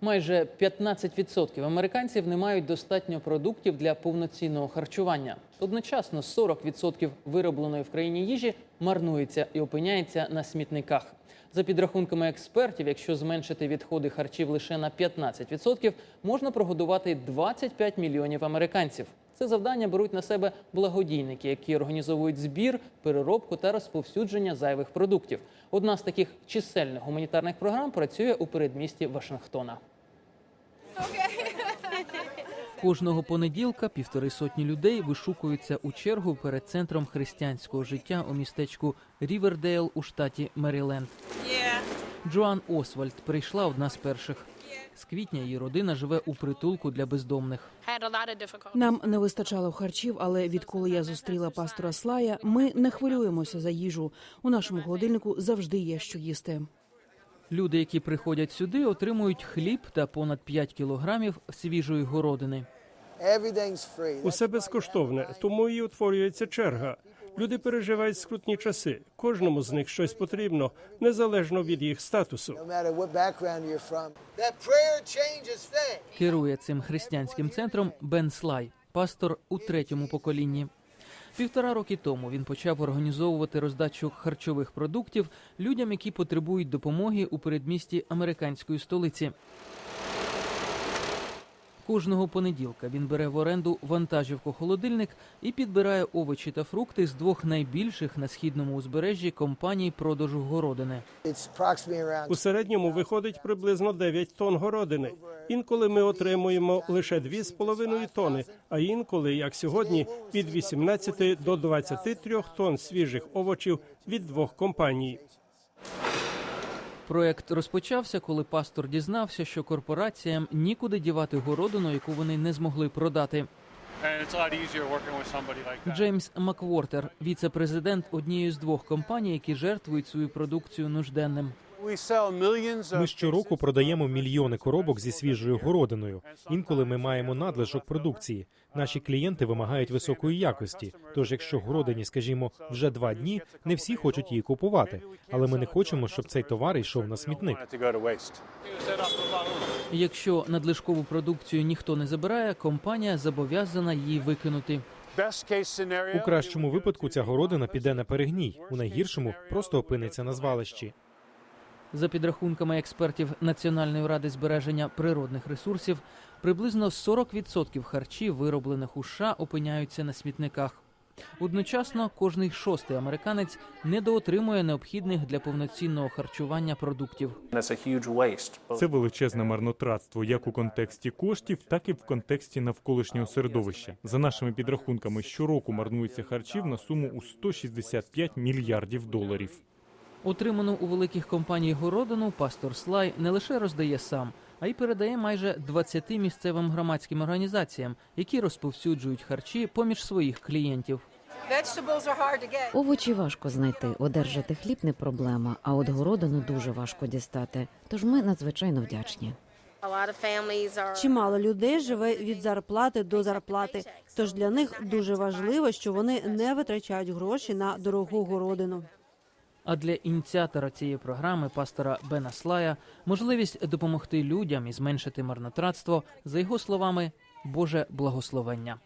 Майже 15% американців не мають достатньо продуктів для повноцінного харчування. Одночасно 40% виробленої в країні їжі марнується і опиняється на смітниках. За підрахунками експертів, якщо зменшити відходи харчів лише на 15%, можна прогодувати 25 мільйонів американців. Це завдання беруть на себе благодійники, які організовують збір, переробку та розповсюдження зайвих продуктів. Одна з таких чисельних гуманітарних програм працює у передмісті Вашингтона. Кожного понеділка півтори сотні людей вишукуються у чергу перед центром християнського життя у містечку Рівердейл у штаті Меріленд. Джоан Освальд прийшла одна з перших. З квітня її родина живе у притулку для бездомних. Нам не вистачало харчів, але відколи я зустріла пастора Слая, ми не хвилюємося за їжу. У нашому холодильнику завжди є що їсти. Люди, які приходять сюди, отримують хліб та понад 5 кілограмів свіжої городини. Усе безкоштовне, тому і утворюється черга. Люди переживають скрутні часи. Кожному з них щось потрібно, незалежно від їх статусу. Керує цим християнським центром Бен Слай, пастор у третьому поколінні. Півтора роки тому він почав організовувати роздачу харчових продуктів людям, які потребують допомоги у передмісті американської столиці. Кожного понеділка він бере в оренду вантажівку холодильник і підбирає овочі та фрукти з двох найбільших на східному узбережжі компаній продажу городини. У середньому виходить приблизно 9 тонн городини. Інколи ми отримуємо лише 2,5 тони, а інколи, як сьогодні, від 18 до 23 тонн свіжих овочів від двох компаній. Проект розпочався, коли пастор дізнався, що корпораціям нікуди дівати городину, яку вони не змогли продати. Джеймс Маквортер, віце-президент однієї з двох компаній, які жертвують свою продукцію нужденним. We sell millions Ми щороку продаємо мільйони коробок зі свіжою городиною. Інколи ми маємо надлишок продукції. Наші клієнти вимагають високої якості. Тож, якщо городині, скажімо, вже два дні, не всі хочуть її купувати. Але ми не хочемо, щоб цей товар йшов на смітник. Якщо надлишкову продукцію ніхто не забирає, компанія зобов'язана її викинути. У кращому випадку ця городина піде на перегній, у найгіршому просто опиниться на звалищі. За підрахунками експертів Національної ради збереження природних ресурсів, приблизно 40% харчів, вироблених у США, опиняються на смітниках. Одночасно, кожний шостий американець недоотримує необхідних для повноцінного харчування продуктів. Це величезне марнотратство як у контексті коштів, так і в контексті навколишнього середовища. За нашими підрахунками, щороку марнується харчів на суму у 165 мільярдів доларів. Отриману у великих компаній городину пастор Слай не лише роздає сам, а й передає майже 20 місцевим громадським організаціям, які розповсюджують харчі поміж своїх клієнтів. Овочі важко знайти, одержати хліб не проблема, а от городину дуже важко дістати. Тож ми надзвичайно вдячні. Чимало людей живе від зарплати до зарплати. Тож для них дуже важливо, що вони не витрачають гроші на дорогу городину. А для ініціатора цієї програми, пастора Бена Слая, можливість допомогти людям і зменшити марнотратство, за його словами, Боже благословення.